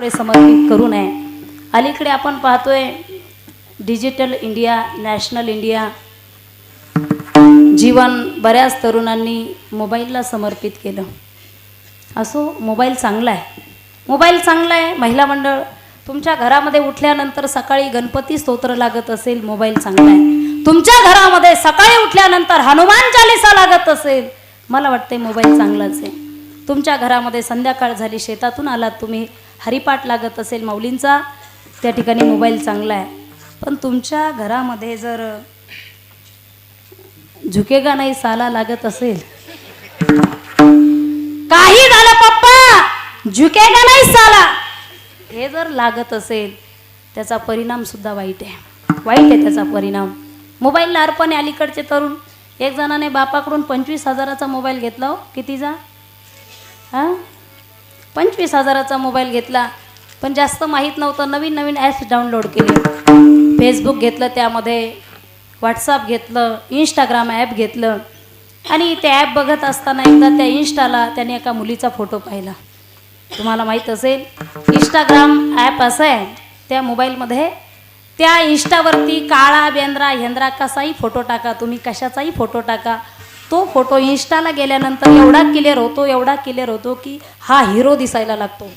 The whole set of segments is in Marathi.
पुढे समर्पित करू नये. अलीकडे आपण पाहतोय डिजिटल इंडिया नॅशनल इंडिया. जीवन बऱ्याच तरुणांनी मोबाईलला समर्पित केलं. असो मोबाईल चांगला आहे. मोबाईल चांगला आहे महिला मंडळ. तुमच्या घरामध्ये उठल्यानंतर सकाळी गणपती स्तोत्र लागत असेल मोबाईल चांगला आहे. तुमच्या घरामध्ये सकाळी उठल्यानंतर हनुमान चालिसा लागत असेल मला वाटते मोबाईल चांगलाच आहे. तुमच्या घरामध्ये संध्याकाळ झाली शेतातून आलात तुम्ही. हरिपाठ लागत असेल माऊलींचा त्या ठिकाणी मोबाईल चांगला आहे. पण तुमच्या घरामध्ये जर झुकेगा नाही साला लागत असेल काही झालं पप्पा! झुकेगा नाही साला! हे जर लागत असेल त्याचा परिणाम सुद्धा वाईट आहे. वाईट आहे त्याचा परिणाम. मोबाईल अर्पण आहे अलीकडचे तरुण. एक जणाने बापाकडून पंचवीस हजाराचा मोबाईल घेतला हो. कितीचा? हां? पंचवीस हजाराचा मोबाईल घेतला पण जास्त माहीत नव्हतं नवीन नवीन ॲप्स डाउनलोड केले. फेसबुक घेतलं त्यामध्ये व्हॉट्सअप घेतलं इंस्टाग्राम ॲप घेतलं. आणि ते ॲप बघत असताना एकदा त्या इन्स्टाला त्याने एका मुलीचा फोटो पाहिला. तुम्हाला माहीत असेल इंस्टाग्राम ॲप असं आहे त्या मोबाईलमध्ये त्या इंस्टावरती काळा बेंद्रा हेंद्रा कसाही फोटो टाका तुम्ही कशाचाही फोटो टाका तो फोटो इन्स्टाला गेल्यानंतर एवढा क्लिअर होतो एवढा क्लिअर होतो की हा हिरो दिसायला लागतो.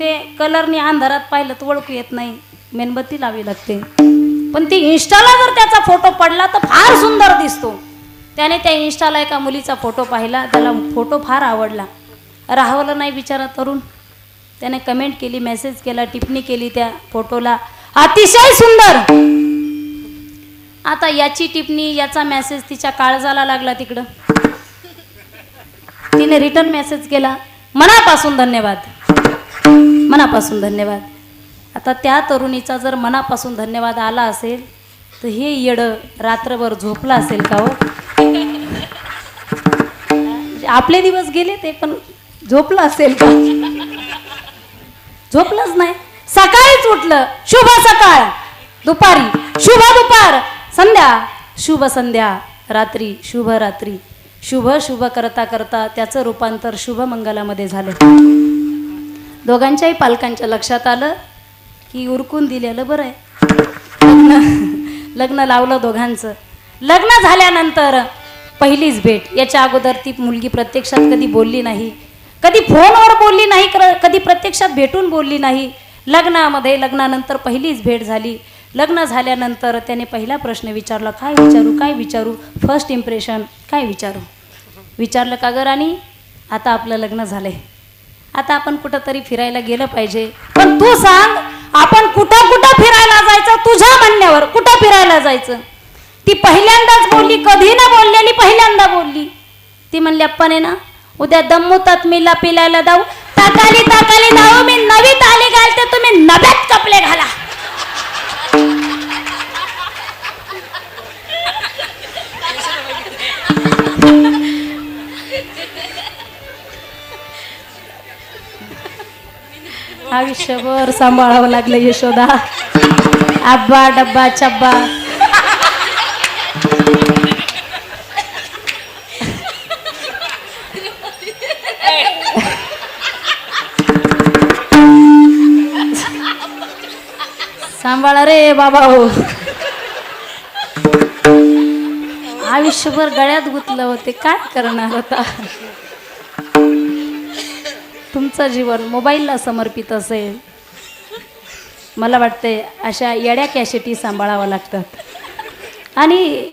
ते कलरने अंधारात पाहिलं तर ओळखू येत नाही. मेणबत्ती लावी लागते. पण ती इन्स्टाला जर त्याचा फोटो पडला तर फार सुंदर दिसतो. त्याने त्या इन्स्टाला एका मुलीचा फोटो पाहिला त्याला फोटो फार आवडला. राहवलं नाही बिचारा तरुण. त्याने कमेंट केली मेसेज केला टिप्पणी केली त्या फोटोला अतिशय सुंदर! आता याची टिप्पणी याचा मेसेज तिच्या काळजाला लागला तिकडं. तिने रिटर्न मेसेज केला. मनापासून धन्यवाद. मनापासून धन्यवाद. आता त्या तरुणीचा जर मनापासून धन्यवाद आला असेल तर हे येडं रात्रभर झोपलं असेल का हो? म्हणजे आपले दिवस गेले ते पण झोपलं असेल का? झोपलंच नाही. सकाळीच उठलं. शुभ सकाळ. दुपारी. शुभ दुपार. संध्या. शुभ संध्या. रात्री शुभ रात्री. शुभ शुभ करता करता त्याचं रूपांतर शुभ मंगलामध्ये झालं. दोघांच्याही पालकांच्या लक्षात आलं की उरकून दिलेलं बरं आहे लग्न लग्न लावलं दोघांचं. लग्न झाल्यानंतर पहिलीच भेट. याच्या अगोदर ती मुलगी प्रत्यक्षात कधी बोलली नाही. कधी फोनवर बोलली नाही कधी प्रत्यक्षात भेटून बोलली नाही. लग्नामध्ये लग्नानंतर पहिलीच भेट झाली. लग्न झाल्यानंतर त्याने पहिला प्रश्न विचारला काय विचारू काय विचारू? फर्स्ट इम्प्रेशन काय विचारू? विचारलं का गं राणी? आता आपलं लग्न झालंय. आता आपण कुठंतरी फिरायला गेलं पाहिजे. पण तू सांग आपण कुठं कुठं फिरायला जायचं? तुझ्या म्हणण्यावर कुठं फिरायला जायचं? ती पहिल्यांदाच बोलली कधी ना बोललेली पहिल्यांदा बोलली. ती म्हणली आहे ना उद्या दम्मू मीला पिलायला जाऊ. ताकाली ताकाली जाऊ. मी नवी ताली घालते. तुम्ही नव्या आयुष्यभर सांभाळावं लागलं यशोदा. आब्बा डब्बा चब्बा. सांभाळा रे बाबा हो. आयुष्यभर गळ्यात गुतलं होते. काय करणार होता तुमचं जीवन मोबाईलला समर्पित असेल. मला वाटते अशा येड्या कॅशेटी सांभाळाव्या लागतात. आणि